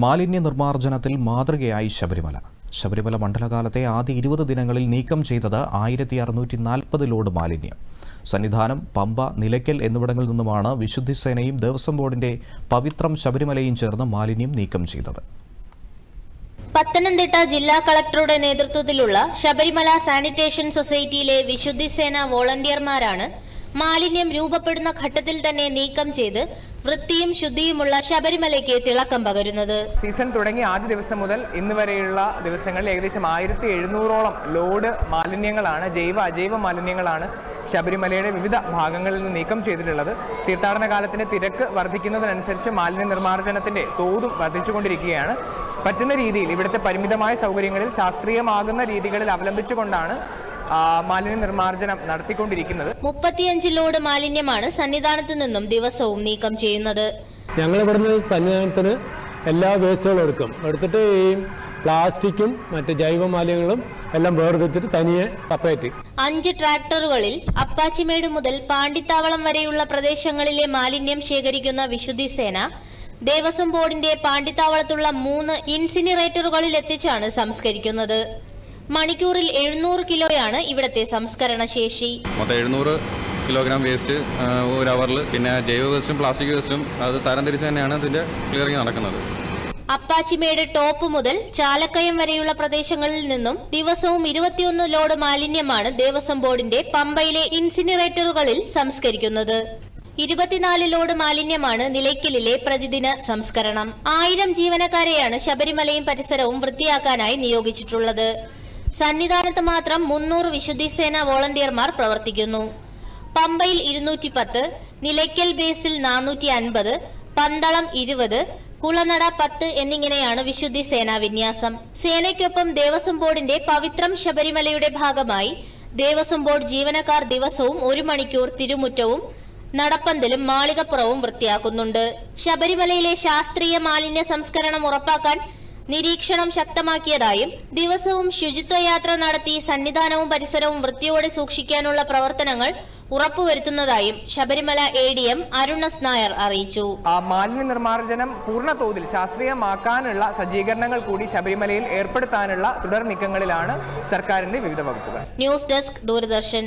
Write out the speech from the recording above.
മാലിന്യ നിർമ്മാർജനത്തിൽ മാതൃകയായി ശബരിമല. ശബരിമല മണ്ഡലകാലത്തെ ആദ്യ ഇരുപത് ദിനങ്ങളിൽ നീക്കം ചെയ്തത് ആയിരത്തി അറുന്നൂറ്റി നാൽപ്പത് ലോഡ് മാലിന്യം. സന്നിധാനം പമ്പ നിലയ്ക്കൽ എന്നിവിടങ്ങളിൽ നിന്നുമാണ് വിശുദ്ധി സേനയും ദേവസ്വം ബോർഡിന്റെ പവിത്രം ശബരിമലയും ചേർന്ന് മാലിന്യം നീക്കം ചെയ്തത്. പത്തനംതിട്ട ജില്ലാ കളക്ടറുടെ നേതൃത്വത്തിലുള്ള ശബരിമല സാനിറ്റേഷൻ സൊസൈറ്റിയിലെ വിശുദ്ധി സേന വോളണ്ടിയർമാരാണ് മാലിന്യം രൂപപ്പെടുന്ന ഘട്ടത്തിൽ തന്നെ നീക്കം ചെയ്ത് വൃത്തിയും ശുദ്ധിയുമുള്ള ശബരിമലയ്ക്ക് തിളക്കം പകരുന്നത്. സീസൺ തുടങ്ങി ആദ്യ ദിവസം മുതൽ ഇന്ന് വരെയുള്ള ദിവസങ്ങളിൽ ഏകദേശം ആയിരത്തി എഴുന്നൂറോളം ലോഡ് മാലിന്യങ്ങളാണ് ജൈവ അജൈവ മാലിന്യങ്ങളാണ് ശബരിമലയുടെ വിവിധ ഭാഗങ്ങളിൽ നിന്ന് നീക്കം ചെയ്തിട്ടുള്ളത്. തീർത്ഥാടന കാലത്തിന്റെ തിരക്ക് വർദ്ധിക്കുന്നതിനനുസരിച്ച് മാലിന്യ നിർമ്മാർജനത്തിന്റെ തോതും വർദ്ധിച്ചുകൊണ്ടിരിക്കുകയാണ്. പറ്റുന്ന രീതിയിൽ ഇവിടുത്തെ പരിമിതമായ സൗകര്യങ്ങളിൽ ശാസ്ത്രീയമാകുന്ന രീതികളിൽ അവലംബിച്ചുകൊണ്ടാണ് മാലിന്യ നിർമ്മാർജനം നടത്തിക്കൊണ്ടിരിക്കുന്നത്. മുപ്പത്തിയഞ്ച് ലോഡ് മാലിന്യമാണ് സന്നിധാനത്ത് നിന്നും ദിവസവും നീക്കം ചെയ്യുന്നത്. ഞങ്ങൾ ഇവിടുന്ന് സന്നിധാനത്തിന് എല്ലാ വേസ്റ്റുകളും എടുക്കും. എടുത്തിട്ട് ഈ പ്ലാസ്റ്റിക്കും മറ്റ് ജൈവ മാലിന്യങ്ങളും എല്ലാം വേർതിരിച്ചിട്ട് തനിയെ സെപ്പറേറ്റ് അഞ്ച് ട്രാക്ടറുകളിൽ അപ്പാച്ചിമേട് മുതൽ പാണ്ടിത്താവളം വരെയുള്ള പ്രദേശങ്ങളിലെ മാലിന്യം ശേഖരിക്കുന്ന വിശുദ്ധി സേന ദേവസ്വം ബോർഡിന്റെ പാണ്ടിത്താവളത്തുള്ള മൂന്ന് ഇൻസിനിറേറ്ററുകളിൽ എത്തിച്ചാണ് സംസ്കരിക്കുന്നത്. മണിക്കൂറിൽ എഴുന്നൂറ് കിലോയാണ് ഇവിടത്തെ സംസ്കരണ ശേഷി. മൊത്തം എഴുന്നൂറ് കിലോഗ്രാം വേസ്റ്റ് ഒരു അവറിൽ പിന്നെ ജൈവ വേസ്റ്റും പ്ലാസ്റ്റിക് വേസ്റ്റും അത് തരംതിരിച്ച് തന്നെയാണ് ഇതിന്റെ ക്ലിയറിംഗ് നടക്കുന്നത്. അപ്പാച്ചിമേട് ടോപ്പ് മുതൽ ചാലക്കയം വരെയുള്ള പ്രദേശങ്ങളിൽ നിന്നും ദിവസവും ഇരുപത്തിയൊന്ന് ലോഡ് മാലിന്യമാണ് ദേവസ്വം ബോർഡിന്റെ പമ്പയിലെ ഇൻസിനറേറ്ററുകളിൽ സംസ്കരിക്കുന്നത്. ഇരുപത്തിനാല് ലോഡ് മാലിന്യമാണ് നിലയ്ക്കലിലെ പ്രതിദിന സംസ്കരണം. ആയിരം ജീവനക്കാരെയാണ് ശബരിമലയും പരിസരവും വൃത്തിയാക്കാനായി നിയോഗിച്ചിട്ടുള്ളത്. സന്നിധാനത്ത് മാത്രം മുന്നൂറ് വിശുദ്ധി സേനാ വോളണ്ടിയർമാർ പ്രവർത്തിക്കുന്നു. പമ്പയിൽ ഇരുന്നൂറ്റി പത്ത് നിലയ്ക്കൽ ബേസിൽ നാനൂറ്റി അൻപത് പന്തളം ഇരുപത് കുളനട പത്ത് എന്നിങ്ങനെയാണ് വിശുദ്ധി സേനാ വിന്യാസം. സേനയ്ക്കൊപ്പം ദേവസ്വം ബോർഡിന്റെ പവിത്രം ശബരിമലയുടെ ഭാഗമായി ദേവസ്വം ബോർഡ് ജീവനക്കാർ ദിവസവും ഒരു മണിക്കൂർ തിരുമുറ്റവും നടപ്പന്തലും മാളികപ്പുറവും വൃത്തിയാക്കുന്നുണ്ട്. ശബരിമലയിലെ ശാസ്ത്രീയ മാലിന്യ സംസ്കരണം ഉറപ്പാക്കാൻ നിരീക്ഷണം ശക്തമാക്കിയതായും ദിവസവും ശുചിത്വ യാത്ര നടത്തി സന്നിധാനവും പരിസരവും വൃത്തിയോടെ സൂക്ഷിക്കാനുള്ള പ്രവർത്തനങ്ങൾ ഉറപ്പുവരുത്തുന്നതായും Sabarimala A D M Arun S Nair അറിയിച്ചു. മാലിന്യ നിർമ്മാർജനം പൂർണ തോതിൽ ശാസ്ത്രീയമാക്കാനുള്ള സജ്ജീകരണങ്ങൾ കൂടി ശബരിമലയിൽ ഏർപ്പെടുത്താനുള്ള തുടർ നീക്കങ്ങളിലാണ് സർക്കാരിന്റെ വിവിധ വകുപ്പുകൾ. News desk Doordarshan.